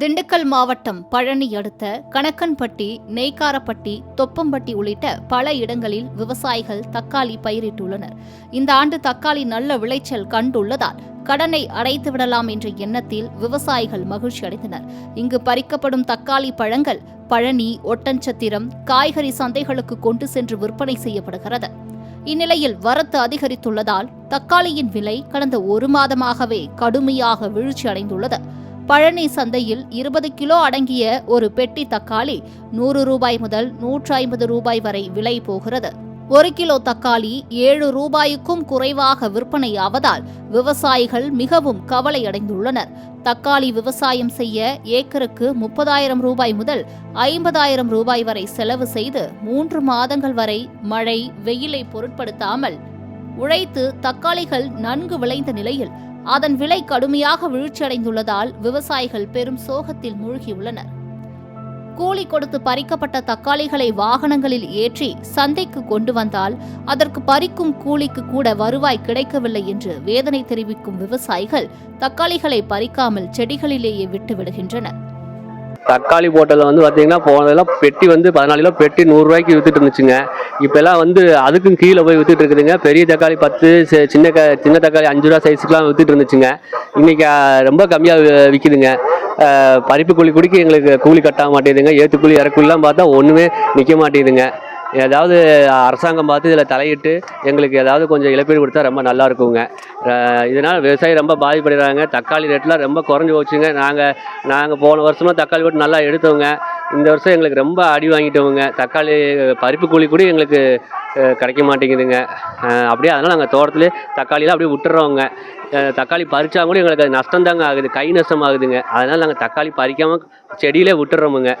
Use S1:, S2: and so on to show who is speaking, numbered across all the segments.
S1: திண்டுக்கல் மாவட்டம் பழனி அடுத்த கணக்கன்பட்டி நெய்க்காரப்பட்டி தொப்பம்பட்டி உள்ளிட்ட பல இடங்களில் விவசாயிகள் தக்காளி பயிரிட்டுள்ளனர். இந்த ஆண்டு தக்காளி நல்ல விளைச்சல் கண்டுள்ளதால் கடனை அடைத்து விடலாம் என்ற எண்ணத்தில் விவசாயிகள் மகிழ்ச்சி அடைந்தனர். இங்கு பறிக்கப்படும் தக்காளி பழங்கள் பழனி ஒட்டன்சத்திரம் காய்கறி சந்தைகளுக்கு கொண்டு சென்று விற்பனை செய்யப்படுகிறது. இந்நிலையில் வரத்து அதிகரித்துள்ளதால் தக்காளியின் விலை கடந்த ஒரு மாதமாகவே கடுமையாக வீழ்ச்சி அடைந்துள்ளது பழனி சந்தையில் இருபது கிலோ அடங்கிய ஒரு பெட்டி தக்காளி நூறு ரூபாய் முதல் நூற்று ஐம்பது ரூபாய் வரை விலை போகிறது. ஒரு கிலோ தக்காளி ஏழு ரூபாய்க்கும் குறைவாக விற்பனையாவதால் விவசாயிகள் மிகவும் கவலையடைந்துள்ளனர் தக்காளி விவசாயம் செய்ய ஏக்கருக்கு முப்பதாயிரம் ரூபாய் முதல் ஐம்பதாயிரம் ரூபாய் வரை செலவு செய்து மூன்று மாதங்கள் வரை மழை வெயிலை பொருட்படுத்தாமல் உழைத்து தக்காளிகள் நன்கு விளைந்த நிலையில் அதன் விலை கடுமையாக வீழ்ச்சியடைந்துள்ளதால் விவசாயிகள் பெரும் சோகத்தில் மூழ்கியுள்ளனர். கூலி கொடுத்து பறிக்கப்பட்ட தக்காளிகளை வாகனங்களில் ஏற்றி சந்தைக்கு கொண்டு வந்தால் அதற்கு பறிக்கும் கூலிக்கு கூட வருவாய் கிடைக்கவில்லை என்று வேதனை தெரிவிக்கும் விவசாயிகள் தக்காளிகளை பறிக்காமல் செடிகளிலேயே விட்டு விடுகின்றனர்
S2: தக்காளி போட்டதில் வந்து பார்த்தீங்கன்னா போனதெல்லாம் பெட்டி வந்து பதினாலு கிலோ பெட்டி நூறுரூவாய்க்கு விற்றுட்டு இருந்துச்சுங்க. இப்போல்லாம் வந்து அதுக்கும் கீழே போய் விற்றுட்டு இருக்குதுங்க. பெரிய தக்காளி பத்து சின்ன க சின்ன தக்காளி அஞ்சு ரூபா சைஸுக்குலாம் விற்றுட்டு இருந்துச்சுங்க. இன்னைக்கு ரொம்ப கம்மியாக விற்கிதுங்க பறிப்பு கூலி குடிக்க எங்களுக்கு கூலி கட்ட மாட்டேங்குதுங்க. ஏற்று கூலி இறக்குலாம் பார்த்தா ஒன்றுமே நிற்க மாட்டேதுங்க ஏதாவது அரசாங்கம் பார்த்து இதில் தலையிட்டு எங்களுக்கு ஏதாவது கொஞ்சம் இழப்பீடு கொடுத்தா ரொம்ப நல்லா இருக்குங்க. இதனால் விவசாயி ரொம்ப பாதிப்படுகிறாங்க. தக்காளி ரேட்லாம் ரொம்ப குறைஞ்சி போச்சுங்க. நாங்கள் நாங்கள் போன வருஷமாக தக்காளி போட்டு நல்லா எடுத்தவங்க இந்த வருஷம் எங்களுக்கு ரொம்ப அடி வாங்கிட்டோங்க. தக்காளி பருப்பு கூலி கூட எங்களுக்கு கிடைக்க மாட்டேங்குதுங்க. அப்படியே அதனால் நாங்கள் தோட்டத்திலே தக்காளிலாம் அப்படியே விட்டுறோங்க. தக்காளி பறித்தா கூட எங்களுக்கு அது நஷ்டம் தாங்க ஆகுது. கை நஷ்டம் ஆகுதுங்க அதனால் நாங்கள் தக்காளி பறிக்காமல் செடியிலே விட்டுறோமுங்க.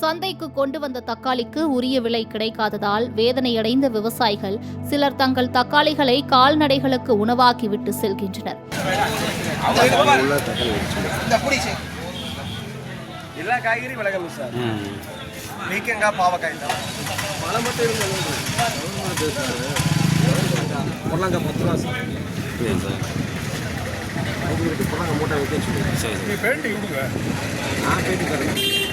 S1: சந்தைக்கு கொண்டு வந்த தக்காளிக்கு உரிய விலை கிடைக்காததால் வேதனையடைந்த விவசாயிகள் சிலர் தங்கள் தக்காளிகளை கால்நடைகளுக்கு உணவாக்கிவிட்டு செல்கின்றனர்.
S3: எல்லா காய்கறியும் விலை கம்மி சார். பீக்கங்காய் பாவக்காய். தான் மழை மட்டும் பொருளாங்க பத்து ரூபா சார். பொருளாங்க மூட்டை வைக்க சொல்லி நீ பேண்டி கொடுங்க நான் பேட்டி தரேன். கொடுத்ததுக்கு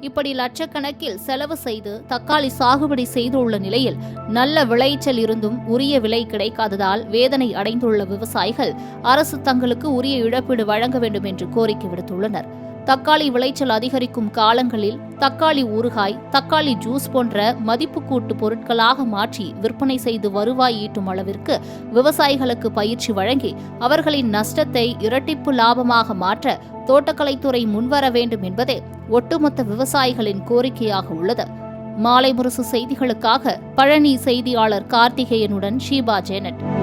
S1: இப்படி லட்சக்கணக்கில் செலவு செய்து தக்காளி சாகுபடி செய்துள்ள நிலையில் நல்ல விளைச்சல் இருந்தும் உரிய விலை கிடைக்காததால் வேதனை அடைந்துள்ள விவசாயிகள் அரசு தங்களுக்கு உரிய இழப்பீடு வழங்க வேண்டும் என்று கோரிக்கை விடுத்துள்ளனர். தக்காளி விளைச்சல் அதிகரிக்கும் காலங்களில் தக்காளி ஊறுகாய் தக்காளி ஜூஸ் போன்ற மதிப்பு கூட்டு பொருட்களாக மாற்றி விற்பனை செய்து வருவாய் ஈட்டும் அளவிற்கு விவசாயிகளுக்கு பயிற்சி வழங்கி அவர்களின் நஷ்டத்தை இரட்டிப்பு லாபமாக மாற்ற தோட்டக்கலைத்துறை முன்வர வேண்டும் என்பதே ஒட்டுமொத்த விவசாயிகளின் கோரிக்கையாக உள்ளது. மாலை முரசு செய்திகளுக்காக பழனி செய்தியாளர் கார்த்திகேயனுடன் ஷீபா ஜேனட்.